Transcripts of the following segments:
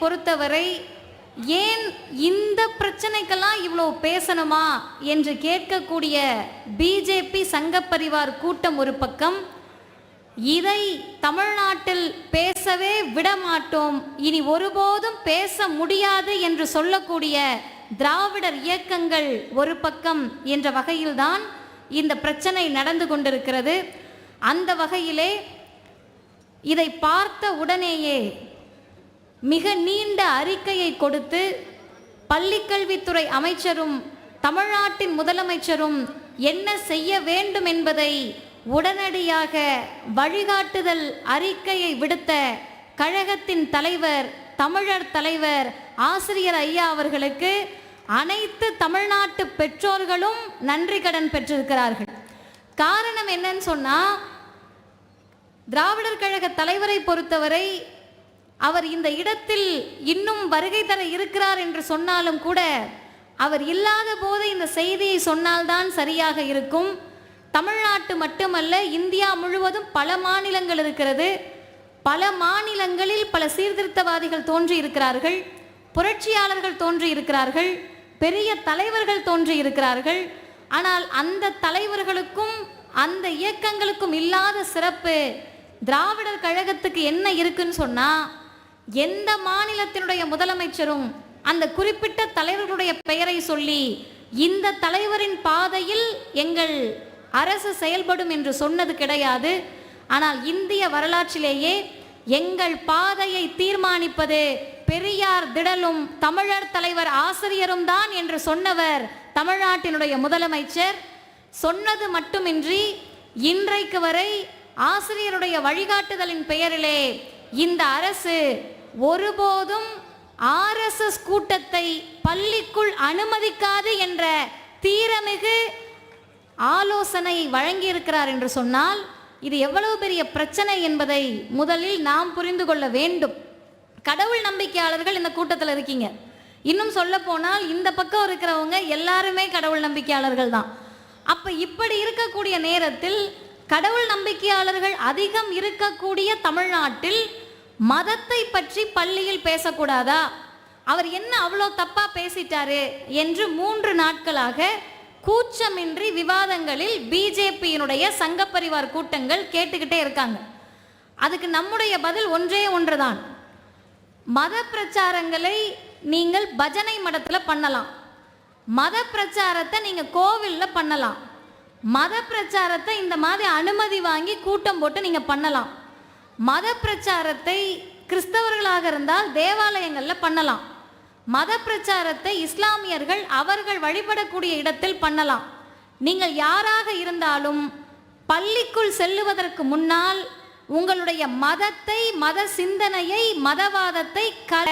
பொறுத்தவரை ஏன் இந்த பிரச்சனைக்கெல்லாம் இவ்வளோ பேசணுமா என்று கேட்கக்கூடிய பிஜேபி சங்கப்பரிவார் கூட்டம் ஒரு பக்கம். இதை தமிழ்நாட்டில் பேசவே விடமாட்டோம். இனி ஒருபோதும் பேச முடியாது என்று சொல்லக்கூடிய திராவிடர் இயக்கங்கள் ஒரு பக்கம் என்ற வகையில்தான் இந்த பிரச்சனை நடந்து கொண்டிருக்கிறது. அந்த வகையிலே இதை பார்த்த உடனேயே மிக நீண்ட அறிக்கையை கொடுத்து பள்ளிக்கல்வித்துறை அமைச்சரும் தமிழ்நாட்டின் முதலமைச்சரும் என்ன செய்ய வேண்டும் என்பதை உடனடியாக வழிகாட்டுதல் அறிக்கையை விடுத்த கழகத்தின் தலைவர் தமிழர் தலைவர் ஆசிரியர் ஐயா அவர்களுக்கு அனைத்து தமிழ்நாட்டு பெற்றோர்களும் நன்றி கடன் பெற்றிருக்கிறார்கள். காரணம் என்னன்னு சொன்னால் திராவிடர் கழக தலைவரை பொறுத்தவரை அவர் இந்த இடத்தில் இன்னும் வருகை தர இருக்கிறார் என்று சொன்னாலும் கூட அவர் இல்லாத போது இந்த செய்தியை சொன்னால்தான் சரியாக இருக்கும். தமிழ்நாட்டு மட்டுமல்ல இந்தியா முழுவதும் பல மாநிலங்கள் இருக்கிறது. பல மாநிலங்களில் பல சீர்திருத்தவாதிகள் தோன்றி இருக்கிறார்கள். புரட்சியாளர்கள் தோன்றி இருக்கிறார்கள். பெரிய தலைவர்கள் தோன்றி இருக்கிறார்கள். ஆனால் அந்த தலைவர்களுக்கும் அந்த இயக்கங்களுக்கும் இல்லாத சிறப்பு திராவிடர் கழகத்துக்கு என்ன இருக்குன்னு சொன்னால் எந்த மாநிலத்தினுடைய முதலமைச்சரும் அந்த குறிப்பிட்ட தலைவர்களுடைய பெயரை சொல்லி இந்த தலைவரின் பாதையில் எங்கள் அரசு செயல்படும் என்று சொன்னது கிடையாது. ஆனால் இந்திய வரலாற்றிலேயே எங்கள் பாதையை தீர்மானிப்பது பெரியார் திடலும் தமிழர் தலைவர் ஆசிரியரும் தான் என்று சொன்னவர் தமிழ்நாட்டினுடைய முதலமைச்சர். சொன்னது மட்டுமின்றி இன்றைக்கு வரை ஆசிரியருடைய வழிகாட்டுதலின் பெயரிலே இந்த அரசு ஒருபோதும் ஆர்எஸ்எஸ் கூட்டத்தை பள்ளிக்குள் அனுமதிக்காது என்ற தீரமிகு ஆலோசனை வழங்கியிருக்கிறார் என்று சொன்னால் இது எவ்வளவு பெரிய பிரச்சனை என்பதை முதலில் நாம் புரிந்து கொள்ள வேண்டும். கடவுள் நம்பிக்கையாளர்கள் இந்த கூட்டத்தில் இருக்கீங்க. இன்னும் சொல்ல போனால் இந்த பக்கம் இருக்கிறவங்க எல்லாருமே கடவுள் நம்பிக்கையாளர்கள் தான். அப்ப இப்படி இருக்கக்கூடிய நேரத்தில் கடவுள் நம்பிக்கையாளர்கள் அதிகம் இருக்கக்கூடிய தமிழ்நாட்டில் மதத்தை பற்றி பள்ளியில் பேசக்கூடாதா? அவர் என்ன அவ்வளோ தப்பா பேசிட்டாரு என்று மூன்று நாட்களாக கூச்சமின்றி விவாதங்களில் பிஜேபியினுடைய சங்கப்பரிவார் கூட்டங்கள் கேட்டுக்கிட்டே இருக்காங்க. அதுக்கு நம்முடைய பதில் ஒன்றே ஒன்றுதான். மத பிரச்சாரங்களை நீங்கள் பஜனை மடத்தில் பண்ணலாம். மத பிரச்சாரத்தை நீங்கள் கோவிலில் பண்ணலாம். மத பிரச்சாரத்தை இந்த மாதிரி அனுமதி வாங்கி கூட்டம் போட்டு நீங்கள் பண்ணலாம். மத பிரச்சாரத்தை கிறிஸ்தவர்களாக இருந்தால் தேவாலயங்களில் பண்ணலாம். மத பிரச்சாரத்தை இஸ்லாமியர்கள் அவர்கள் வழிபடக்கூடிய இடத்தில் பண்ணலாம். நீங்கள் யாராக இருந்தாலும் பள்ளிக்குள் செல்லுவதற்கு முன்னால் உங்களுடைய மதத்தை மத சிந்தனையை மதவாதத்தை க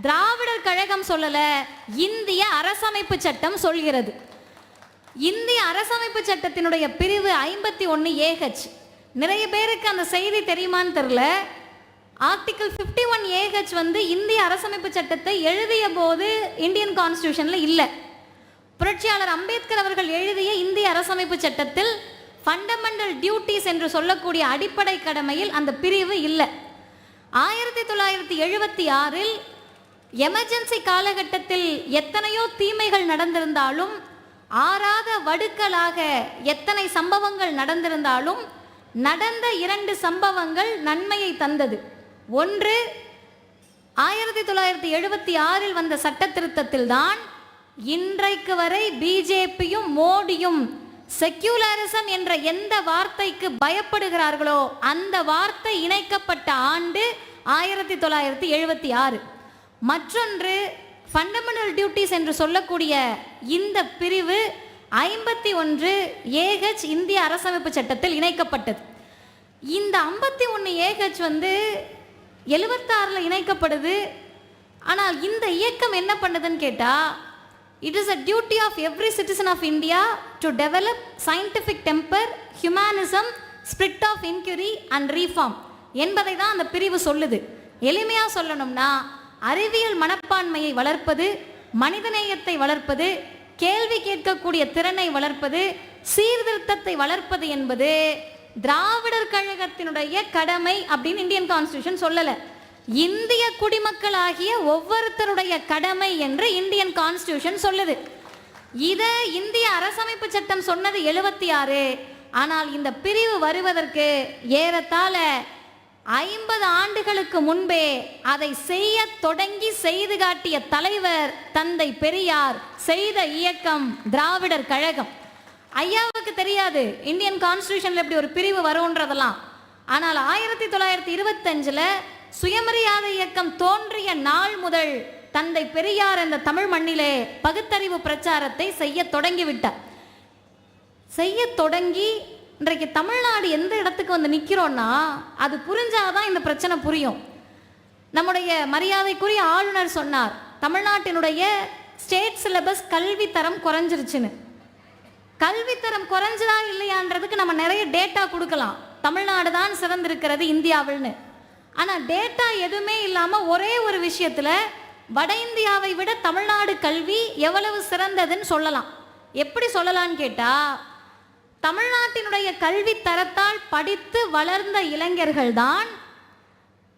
திராவிடர் கழகம் சொல்லல இந்திய அரசமைப்பு சட்டம் சொல்கிறது. இந்திய அரசமைப்பு சட்டத்தினுடைய பிரிவு ஐம்பத்தி ஒன்று ஏஹெச் நிறைய பேருக்கு அந்த செய்தி தெரியுமான்னு தெரில ஆர்டிகல் ஃபிஃப்டி ஒன் ஏஹெச் வந்து இந்திய அரசமைப்பு சட்டத்தை எழுதிய போது இந்தியன் கான்ஸ்டியூஷனில் இல்லை. புரட்சியாளர் அம்பேத்கர் அவர்கள் எழுதிய இந்திய அரசமைப்பு சட்டத்தில் ஃபண்டமெண்டல் டியூட்டிஸ் என்று சொல்லக்கூடிய அடிப்படை கடமையில் அந்த பிரிவு இல்லை. ஆயிரத்தி தொள்ளாயிரத்தி எழுபத்தி ஆறில் எமர்ஜென்சி காலகட்டத்தில் எத்தனையோ தீமைகள் நடந்திருந்தாலும் ஆறாத வடுக்களாக எத்தனை சம்பவங்கள் நடந்திருந்தாலும் நடந்த இரண்டு சம்பவங்கள் நன்மையை தந்தது. ஒன்று ஆயிரத்தி தொள்ளாயிரத்தி எழுபத்தி ஆறில் வந்த சட்ட திருத்தத்தில் தான் இன்றைக்கு வரை பிஜேபியும் மோடியும் செக்யூலரிசம் என்ற எந்த வார்த்தைக்கு பயப்படுகிறார்களோ அந்த வார்த்தை இணைக்கப்பட்ட ஆண்டு ஆயிரத்தி தொள்ளாயிரத்தி எழுபத்தி ஆறு. மற்றொன்று ஃபண்டமெண்டல் டியூட்டிஸ் என்று சொல்லக்கூடிய இந்த பிரிவு ஐம்பத்தி ஒன்று ஏஹெச் இந்திய அரசமைப்பு சட்டத்தில் இணைக்கப்பட்டது. இந்த ஐம்பத்தி ஒன்று ஏஹெச் வந்து எழுபத்தாறில் இணைக்கப்படுது. ஆனால் இந்த இயக்கம் என்ன பண்ணுதுன்னு கேட்டால் it is a duty of every citizen of India to develop scientific temper humanism spirit of inquiry and reform என்பதை தான் அந்த பிரிவு சொல்லுது. எளிமையாக சொல்லணும்னா அறிவியல் மனப்பான்மையை வளர்ப்பது மனிதநேயத்தை வளர்ப்பது கேள்வி கேட்கக்கூடிய திறனை வளர்ப்பது சீர்திருத்தத்தை வளர்ப்பது என்பது திராவிடர் கழகத்தினுடைய கடமை அப்படின்னு இந்தியன் கான்ஸ்டியூஷன் சொல்லலை. இந்திய குடிமக்களாகிய ஒவ்வொருத்தருடைய கடமை என்று இந்தியன் கான்ஸ்டியூஷன் சொல்லுது. இத இந்திய அரசமைப்பு சட்டம் சொன்னது எழுபத்தி ஆறு. ஆனால் இந்த பிரிவு வருவதற்கு ஏறத்தாழ ஐம்பது ஆண்டுகளுக்கு முன்பே அதை செய்ய தொடங்கி செய்து காட்டிய தலைவர் தந்தை பெரியார் செய்த இயக்கம் திராவிடர் கழகம். ஐயாவுக்கு தெரியாது இந்தியன் கான்ஸ்டியூஷன்ல இப்படி ஒரு பிரிவு வரும்ன்றதெல்லாம். ஆனால் ஆயிரத்தி தொள்ளாயிரத்தி இருபத்தஞ்சில் சுயமரியாதை இயக்கம் தோன்றிய நாள் முதல் தந்தை பெரியார் இந்த தமிழ் மண்ணிலே பகுத்தறிவு பிரச்சாரத்தை செய்ய தொடங்கிவிட்டார் செய்ய தொடங்கி இன்றைக்கு தமிழ்நாடு எந்த இடத்துக்கு வந்து நிற்கிறோன்னா அது புரிஞ்சாதான் இந்த பிரச்சனை புரியும். நம்முடைய மரியாதைக்குரிய ஆளுநர் சொன்னார் தமிழ்நாட்டினுடைய ஸ்டேட் சிலபஸ் கல்வி தரம் குறைஞ்சிருச்சுன்னு. கல்வித்தரம் குறைஞ்சதா இல்லையான்றதுக்கு நம்ம நிறைய டேட்டா கொடுக்கலாம். தமிழ்நாடு தான் சிறந்திருக்கிறது இந்தியாவில்னு. ஆனால் டேட்டா எதுவுமே இல்லாமல் ஒரே ஒரு விஷயத்தில் வட இந்தியாவை விட தமிழ்நாடு கல்வி எவ்வளவு சிறந்ததுன்னு சொல்லலாம். எப்படி சொல்லலான்னு கேட்டால் தமிழ்நாட்டினுடைய கல்வி தரத்தால் படித்து வளர்ந்த இளைஞர்கள் தான்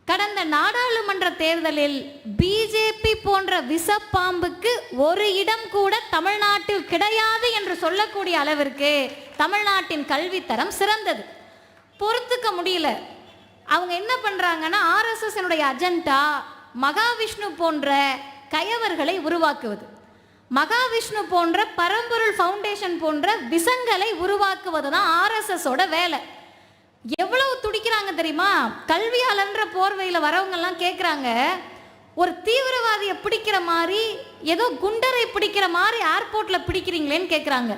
கடந்த நாடாளுமன்ற தேர்தலில் பிஜேபி போன்ற விஷப்பாம்புக்கு ஒரு இடம் கூட தமிழ்நாட்டில் கிடையாது என்று சொல்லக்கூடிய அளவிற்கு தமிழ்நாட்டின் கல்வித்தரம் சிறந்தது. பொறுத்துக்க முடியல. அவங்க என்ன பண்றாங்கன்னா ஆர்எஸ்எஸ் அஜெண்டா மகாவிஷ்ணு போன்ற கயவர்களை உருவாக்குவது. மகாவிஷ்ணு போன்ற பரம்பொருள் ஃபவுண்டேஷன் போன்ற விசங்களை உருவாக்குவது தான் ஆர்எஸ்எஸோட வேலை. எவ்வளவு துடிக்கிறாங்க தெரியுமா? கல்வியாளன்ற போர்வையில் வரவங்கெல்லாம் கேட்குறாங்க ஒரு தீவிரவாதியை பிடிக்கிற மாதிரி ஏதோ குண்டரை பிடிக்கிற மாதிரி ஏர்போர்ட்டில் பிடிக்கிறீங்களேன்னு கேட்குறாங்க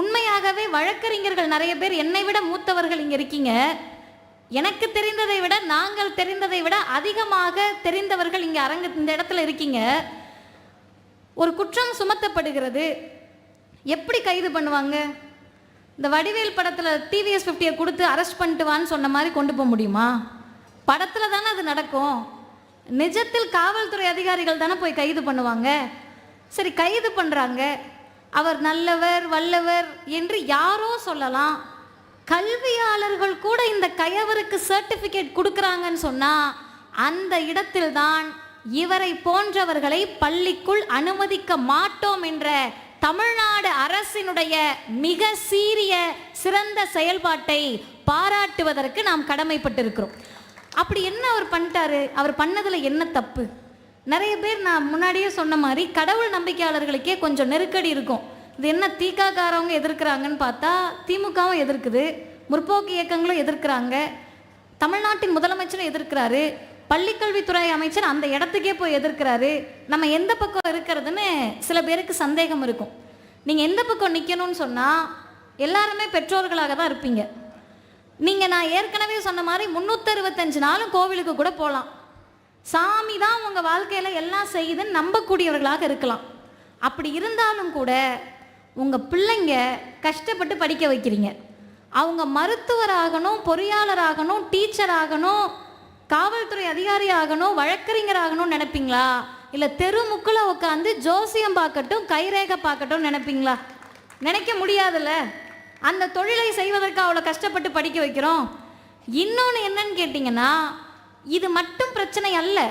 உண்மையாகவே வழக்கறிஞர்கள் நிறைய பேர் என்னை விட மூத்தவர்கள் இங்கே இருக்கீங்க. எனக்கு தெரிந்ததை விட நாங்கள் தெரிந்ததை விட அதிகமாக தெரிந்தவர்கள் இங்கே அரங்க இந்த இடத்துல இருக்கீங்க. ஒரு குற்றம் சுமத்தப்படுகிறது. எப்படி கைது பண்ணுவாங்க? இந்த வடிவேல் படத்தில் டிவிஎஸ் ஃபிஃப்டியை கொடுத்து அரெஸ்ட் பண்ணிட்டு வான்னு சொன்ன மாதிரி கொண்டு போக முடியுமா? படத்தில் தானே அது நடக்கும். நிஜத்தில் காவல்துறை அதிகாரிகள் தானே போய் கைது பண்ணுவாங்க. சரி கைது பண்ணுறாங்க அவர் நல்லவர் வல்லவர் என்று யாரோ சொல்லலாம். கல்வியாளர்கள் கூட இந்த கயவருக்கு சர்டிஃபிகேட் கொடுக்குறாங்கன்னு சொன்னால் அந்த இடத்தில்தான் இவரை போன்றவர்களை பள்ளிக்குள் அனுமதிக்க மாட்டோம் என்ற தமிழ்நாடு அரசினுடைய மிக சீரிய சிறந்த செயல்பாட்டை பாராட்டுவதற்கு நாம் கடமைப்பட்டிருக்கிறோம். அப்படி என்ன அவர் பண்ணிட்டாரு? அவர் பண்ணதுல என்ன தப்பு? நிறைய பேர் நான் முன்னாடியே சொன்ன மாதிரி கடவுள் நம்பிக்கையாளர்களுக்கே கொஞ்சம் நெருக்கடி இருக்கும். இது என்ன தீக்காக்காரவங்க எதிர்க்கிறாங்கன்னு பார்த்தா திமுகவும் எதிர்க்குது முற்போக்கு இயக்கங்களும் எதிர்க்கிறாங்க தமிழ்நாட்டின் முதலமைச்சரும் எதிர்க்கிறாரு பள்ளிக்கல்வித்துறை அமைச்சர் அந்த இடத்துக்கே போய் எதிர்க்கிறாரு. நம்ம எந்த பக்கம் இருக்கிறதுன்னு சில பேருக்கு சந்தேகம் இருக்கும். நீங்கள் எந்த பக்கம் நிற்கணும்னு சொன்னால் எல்லாருமே பெற்றோர்களாக தான் இருப்பீங்க. நீங்கள் நான் ஏற்கனவே சொன்ன மாதிரி முந்நூற்றறுபத்தஞ்சு நாளும் கோவிலுக்கு கூட போகலாம் சாமி தான் உங்கள் வாழ்க்கையில் எல்லாம் செய்யுதுன்னு நம்பக்கூடியவர்களாக இருக்கலாம். அப்படி இருந்தாலும் கூட உங்கள் பிள்ளைங்க கஷ்டப்பட்டு படிக்க வைக்கிறீங்க. அவங்க மருத்துவராகணும் பொறியாளராகணும் டீச்சராகணும் காவல்துறை அதிகாரி ஆகணும் வழக்கறிஞர் ஆகணும்னு நினைப்பீங்களா? இல்லை தெருமுக்கில் உட்காந்து ஜோசியம் பார்க்கட்டும் கைரேகை பார்க்கட்டும் நினைப்பீங்களா? நினைக்க முடியாதுல்ல? அந்த தொழிலை செய்வதற்கு அவ்வளோ கஷ்டப்பட்டு படிக்க வைக்கிறோம். இன்னொன்று என்னன்னு கேட்டிங்கன்னா இது மட்டும் பிரச்சனை அல்ல.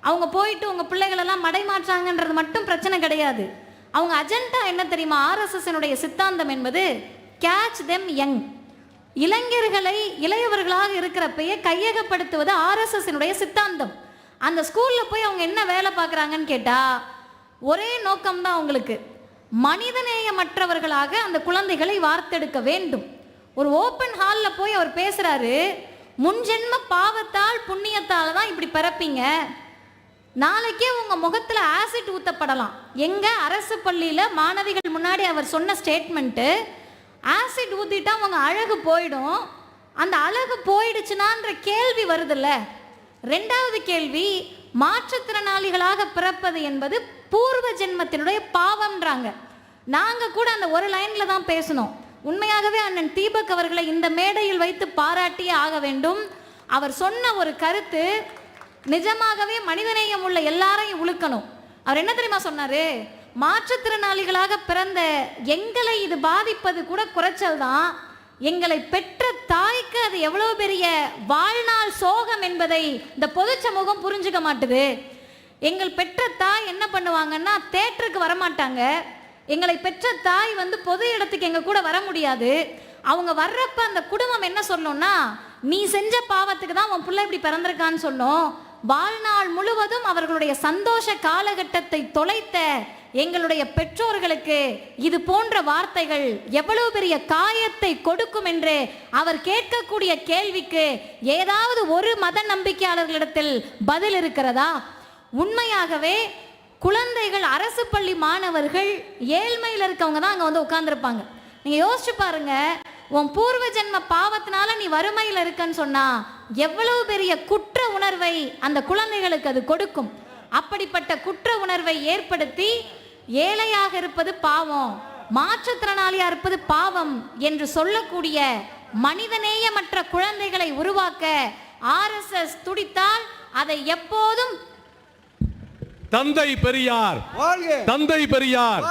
அவங்க போயிட்டு உங்கள் பிள்ளைகளெல்லாம் மடைமாற்றாங்கன்றது மட்டும் பிரச்சனை கிடையாது. அவங்க அஜெண்டா என்ன தெரியுமா? ஆர்எஸ்எஸ்னுடைய சித்தாந்தம் என்பது கேட்ச் தெம் யங் இளைஞர்களை இளையவர்களாக இருக்கிறப்பயே கையகப்படுத்துவது ஆர்எஸ்எஸ்னுடைய சித்தாந்தம். அந்த ஸ்கூலில் போய் அவங்க என்ன வேலை பார்க்குறாங்கன்னு கேட்டால் ஒரே நோக்கம்தான் அவங்களுக்கு. மனிதநேயமற்றவர்களாக அந்த குழந்தைகளை வார்த்தெடுக்க வேண்டும். ஒரு ஓப்பன் ஹாலில் போய் அவர் பேசுகிறாரு முன்ஜென்ம பாவத்தால் புண்ணியத்தால் தான் இப்படி பிறப்பீங்க. நாளைக்கே உங்கள் முகத்தில் ஆசிட் ஊற்றப்படலாம் எங்கள் அரசு பள்ளியில் மாணவிகள் முன்னாடி அவர் சொன்ன ஸ்டேட்மெண்ட்டு ஆசிட் ஊற்றிட்டா அவங்க அழகு போயிடும். அந்த அழகு போயிடுச்சுனான்ற கேள்வி வருதுல்ல. ரெண்டாவது கேள்வி மாற்றுத்திறனாளிகளாக பிறப்பது என்பது பூர்வ ஜென்மத்தினுடைய பாவம்ன்றாங்க. நாங்கள் கூட அந்த ஒரு லைனில் தான் பேசணும். உண்மையாகவே அண்ணன் தீபக் அவர்களை இந்த மேடையில் வைத்து பாராட்டியே ஆக வேண்டும். அவர் சொன்ன ஒரு கருத்து நிஜமாகவே மனிதநேயம் உள்ள எல்லாரையும் உழுக்கணும். அவர் என்ன தெரியுமா சொன்னாரு? மாற்றுத்திறனாளிகளாக பிறந்த எங்களை இது பாதிப்பது கூட குறைச்சல் தான். எங்களை பெற்ற தாய்க்கு அது எவ்வளவு பெரிய வாழ்நாள் சோகம் என்பதை இந்த பொது சமூகம் புரிஞ்சுக்க மாட்டுது. எங்கள் பெற்ற தாய் என்ன பண்ணுவாங்கன்னா தேட்டருக்கு வரமாட்டாங்க. எங்களை பெற்ற தாய் வந்து பொது இடத்துக்கு எங்க கூட வர முடியாது. அவங்க வர்றப்ப அந்த குடும்பம் என்ன சொல்லணும்னா நீ செஞ்ச பாவத்துக்கு தான் உன் பிள்ளை இப்படி பிறந்திருக்கான்னு சொன்னோம் வாழ்நாள் முழுவதும் அவர்களுடைய சந்தோஷ காலகட்டத்தை தொலைத்த எங்களுடைய பெற்றோர்களுக்கு இது போன்ற வார்த்தைகள் எவ்வளவு பெரிய காயத்தை கொடுக்கும் என்று அவர் கேட்கக்கூடிய கேள்விக்கு ஏதாவது ஒரு மத நம்பிக்கையாளர்களிடத்தில் பதில் இருக்கிறதா? உண்மையாகவே குழந்தைகள் அரசு பள்ளி மாணவர்கள் ஏழ்மையில் இருக்கவங்க தான் அங்கே வந்து உட்காந்துருப்பாங்க நீங்கள் யோசிச்சு பாருங்க உன் பூர்வ ஜென்ம பாவத்தினால நீ வறுமையில் இருக்கன்னு சொன்னா எவ்வளவு பெரிய குற்ற உணர்வை அந்த குழந்தைகளுக்கு அது கொடுக்கும். அப்படிப்பட்ட குற்ற உணர்வை ஏற்படுத்தி ஏழையாக இருப்பது பாவம் மாற்றுத்திறனாளியா இருப்பது பாவம் என்று சொல்லக்கூடிய மனிதநேயமற்ற குழந்தைகளை உருவாக்க ஆர்எஸ்எஸ் துடித்தால் அதை எப்போதும் தந்தை பெரியார். வாழ்க. தந்தை பெரியார்.